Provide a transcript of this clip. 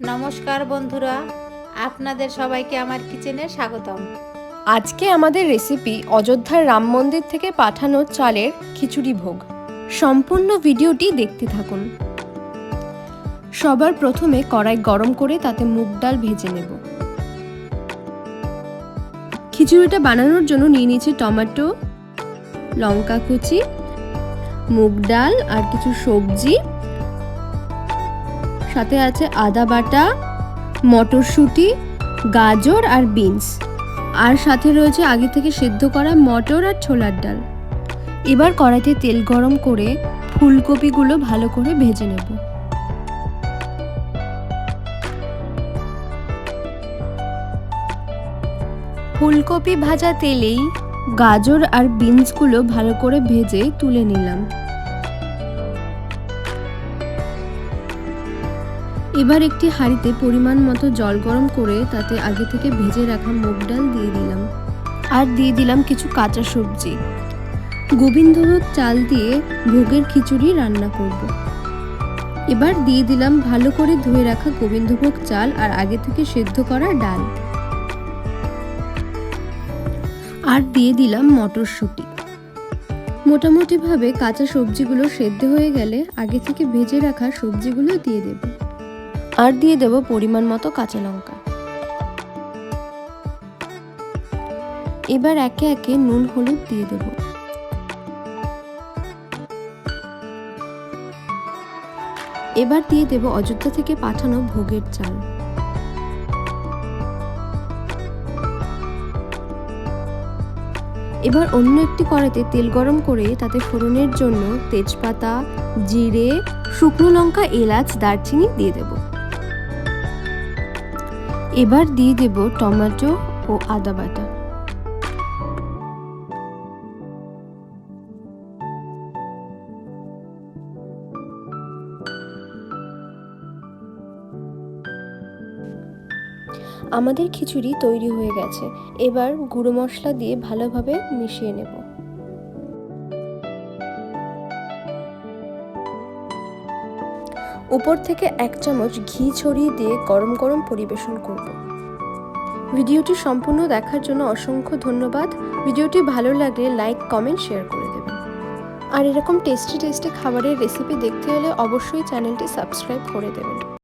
নমস্কার বন্ধুরা, আপনাদের সবাইকে আমার কিচেনে স্বাগতম। আজকে আমাদের রেসিপি অযোধ্যার রাম মন্দির থেকে পাঠানো চালের খিচুড়ি ভোগ। সম্পূর্ণ ভিডিওটি দেখতে থাকুন। সবার প্রথমে কড়াই গরম করে তাতে মুগ ডাল ভেজে নেব। খিচুড়িটা বানানোর জন্য নিয়ে নিয়েছি টমেটো, লঙ্কা কুচি, মুগ ডাল আর কিছু সবজি। সাথে আছে আদা বাটা, মটরশুঁটি, গাজর আর বিনস। আর সাথে রয়েছে আগে থেকে সেদ্ধ করা মটর আর ছোলার ডাল। এবার কড়াইতে তেল গরম করে ফুলকপিগুলো ভালো করে ভেজে নেব। ফুলকপি ভাজা তেলেই গাজর আর বিনসগুলো ভালো করে ভেজে তুলে নিলাম। এবার একটি হাঁড়িতে পরিমাণ মতো জল গরম করে তাতে আগে থেকে ভেজে রাখা মুগ ডাল দিয়ে দিলাম। আর দিয়ে দিলাম কিছু কাঁচা সবজি। গোবিন্দভোগ চাল দিয়ে ভোগের খিচুড়ি রান্না করব। এবার দিয়ে দিলাম ভালো করে ধুয়ে রাখা গোবিন্দভোগ চাল আর আগে থেকে সেদ্ধ করা ডাল। আর দিয়ে দিলাম মটরশুঁটি। মোটামুটিভাবে কাঁচা সবজিগুলো সেদ্ধ হয়ে গেলে আগে থেকে ভেজে রাখা সবজিগুলো দিয়ে দেবো। আর দিয়ে দেব পরিমাণ মতো কাঁচা লঙ্কা। এবার একে একে নুন, হলুদ দিয়ে দেব। এবার দিয়ে দেব অযোধ্যা থেকে পাঠানো ভোগের চাল। এবার অন্য একটি কড়াইতে তেল গরম করে তাতে ফোড়নের জন্য তেজপাতা, জিরে, শুকনো লঙ্কা, এলাচ, দারচিনি দিয়ে দেবো। এবার দিয়ে দেব টমেটো ও আদা বাটা। আমাদের খিচুড়ি তৈরি হয়ে গেছে। এবার গুঁড়ো মশলা দিয়ে ভালোভাবে মিশিয়ে নেব। উপর থেকে এক চামচ ঘি ছড়িয়ে দিয়ে গরম গরম পরিবেশন করব। ভিডিওটি সম্পূর্ণ দেখার জন্য অসংখ্য ধন্যবাদ। ভিডিওটি ভালো লাগলে লাইক, কমেন্ট, শেয়ার করে দেবেন। আর এরকম টেস্টি টেস্টি খাবারের রেসিপি দেখতে হলে অবশ্যই চ্যানেলটি সাবস্ক্রাইব করে দেবেন।